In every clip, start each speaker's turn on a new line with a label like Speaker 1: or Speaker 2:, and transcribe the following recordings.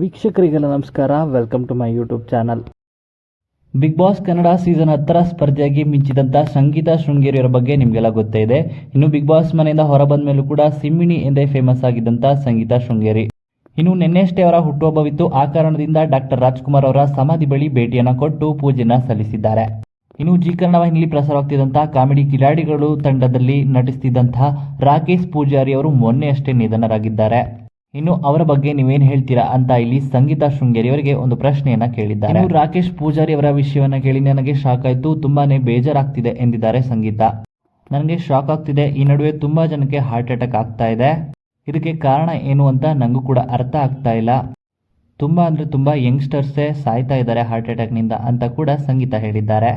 Speaker 1: ವೀಕ್ಷಕರಿಗೆಲ್ಲ ನಮಸ್ಕಾರ. Welcome to my YouTube channel Big Boss Kannada season ಹತ್ತರ ಸ್ಪರ್ಧೆಯಾಗಿ ಮಿಂಚಿದಂಥ ಸಂಗೀತ ಶೃಂಗೇರಿಯವರ ಬಗ್ಗೆ ನಿಮಗೆಲ್ಲ ಗೊತ್ತೇ ಇದೆ. ಇನ್ನು ಬಿಗ್ ಬಾಸ್ ಮನೆಯಿಂದ ಹೊರಬಂದ ಮೇಲೂ ಕೂಡ ಸಿಮ್ಮಿಣಿ ಎಂದೇ ಫೇಮಸ್ ಆಗಿದ್ದಂಥ ಸಂಗೀತ ಶೃಂಗೇರಿ. ಇನ್ನು ನಿನ್ನೆಷ್ಟೇ ಅವರ ಹುಟ್ಟುಹಬ್ಬವಿತ್ತು. ಆ ಕಾರಣದಿಂದ ಡಾಕ್ಟರ್ ರಾಜ್ಕುಮಾರ್ ಅವರ ಸಮಾಧಿ ಬಳಿ ಭೇಟಿಯನ್ನು ಕೊಟ್ಟು ಪೂಜೆನ ಸಲ್ಲಿಸಿದ್ದಾರೆ. ಇನ್ನು ಜಿ ಕನ್ನಡ ವಾಹಿನಿಯಲ್ಲಿ ಪ್ರಸಾರವಾಗ್ತಿದ್ದಂತ ಕಾಮಿಡಿ ಕಿಲಾಡಿಗಳು ತಂಡದಲ್ಲಿ ನಟಿಸ್ತಿದ್ದಂತಹ ರಾಕೇಶ್ ಪೂಜಾರಿ ಅವರು ಮೊನ್ನೆಯಷ್ಟೇ ನಿಧನರಾಗಿದ್ದಾರೆ. ಇನ್ನು ಅವರ ಬಗ್ಗೆ ನೀವೇನು ಹೇಳ್ತೀರಾ ಅಂತ ಇಲ್ಲಿ ಸಂಗೀತ ಶೃಂಗೇರಿ ಅವರಿಗೆ ಒಂದು ಪ್ರಶ್ನೆಯನ್ನ ಕೇಳಿದ್ದಾರೆ. ರಾಕೇಶ್ ಪೂಜಾರಿ ಅವರ ವಿಷಯವನ್ನ ಕೇಳಿ ನನಗೆ ಶಾಕ್ ಆಯ್ತು. ತುಂಬಾನೇ ಬೇಜಾರಾಗ್ತಿದೆ ಎಂದಿದ್ದಾರೆ ಸಂಗೀತ. ನನಗೆ ಶಾಕ್ ಆಗ್ತಿದೆ. ಈ ನಡುವೆ ತುಂಬಾ ಜನಕ್ಕೆ ಹಾರ್ಟ್ ಅಟ್ಯಾಕ್ ಆಗ್ತಾ ಇದೆ. ಇದಕ್ಕೆ ಕಾರಣ ಏನು ಅಂತ ನನಗೂ ಕೂಡ ಅರ್ಥ ಆಗ್ತಾ ಇಲ್ಲ. ತುಂಬಾ ಅಂದ್ರೆ ತುಂಬಾ ಯಂಗ್ಸ್ಟರ್ಸೇ ಸಾಯ್ತಾ ಇದ್ದಾರೆ ಹಾರ್ಟ್ ಅಟ್ಯಾಕ್ನಿಂದ ಅಂತ ಕೂಡ ಸಂಗೀತ ಹೇಳಿದ್ದಾರೆ.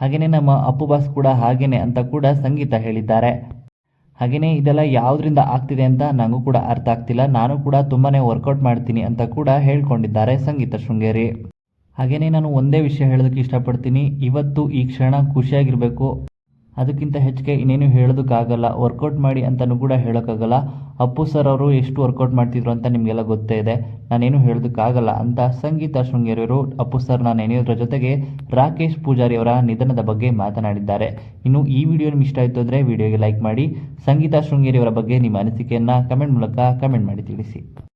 Speaker 1: ಹಾಗೆಯೇ ನಮ್ಮ ಅಪ್ಪು ಬಾಸ್ ಕೂಡ ಹಾಗೇನೆ ಅಂತ ಕೂಡ ಸಂಗೀತ ಹೇಳಿದ್ದಾರೆ. ಹಾಗೆಯೇ ಇದೆಲ್ಲ ಯಾವುದರಿಂದ ಆಗ್ತಿದೆ ಅಂತ ನನಗೂ ಕೂಡ ಅರ್ಥ ಆಗ್ತಿಲ್ಲ. ನಾನು ಕೂಡ ತುಂಬಾನೇ ವರ್ಕೌಟ್ ಮಾಡ್ತೀನಿ ಅಂತ ಕೂಡ ಹೇಳ್ಕೊಂಡಿದ್ದಾರೆ ಸಂಗೀತ ಶೃಂಗೇರಿ. ಹಾಗೆಯೇ ನಾನು ಒಂದೇ ವಿಷಯ ಹೇಳೋದಕ್ಕೆ ಇಷ್ಟಪಡ್ತೀನಿ. ಇವತ್ತು ಈ ಕ್ಷಣ ಖುಷಿಯಾಗಿರಬೇಕು. ಅದಕ್ಕಿಂತ ಹೆಚ್ಚಿಗೆ ಇನ್ನೇನು ಹೇಳೋದಕ್ಕಾಗಲ್ಲ. ವರ್ಕೌಟ್ ಮಾಡಿ ಅಂತಲೂ ಕೂಡ ಹೇಳೋಕ್ಕಾಗಲ್ಲ. ಅಪ್ಪು ಸರ್ ಅವರು ಎಷ್ಟು ವರ್ಕೌಟ್ ಮಾಡ್ತಿದ್ರು ಅಂತ ನಿಮಗೆಲ್ಲ ಗೊತ್ತೇ ಇದೆ. ನಾನೇನು ಹೇಳೋದಕ್ಕಾಗಲ್ಲ ಅಂತ ಸಂಗೀತ ಶೃಂಗೇರಿಯವರು ಅಪ್ಪು ಸರ್ ನಾನು ನೆನೆಯೋದ್ರ ಜೊತೆಗೆ ರಾಕೇಶ್ ಪೂಜಾರಿ ಅವರ ನಿಧನದ ಬಗ್ಗೆ ಮಾತನಾಡಿದ್ದಾರೆ. ಇನ್ನು ಈ ವಿಡಿಯೋ ನಿಮ್ಗೆ ಇಷ್ಟ ಆಯಿತು ಅಂದರೆ ವಿಡಿಯೋಗೆ ಲೈಕ್ ಮಾಡಿ, ಸಂಗೀತ ಶೃಂಗೇರಿಯವರ ಬಗ್ಗೆ ನಿಮ್ಮ ಅನಿಸಿಕೆಯನ್ನು ಕಮೆಂಟ್ ಮೂಲಕ ಕಮೆಂಟ್ ಮಾಡಿ ತಿಳಿಸಿ.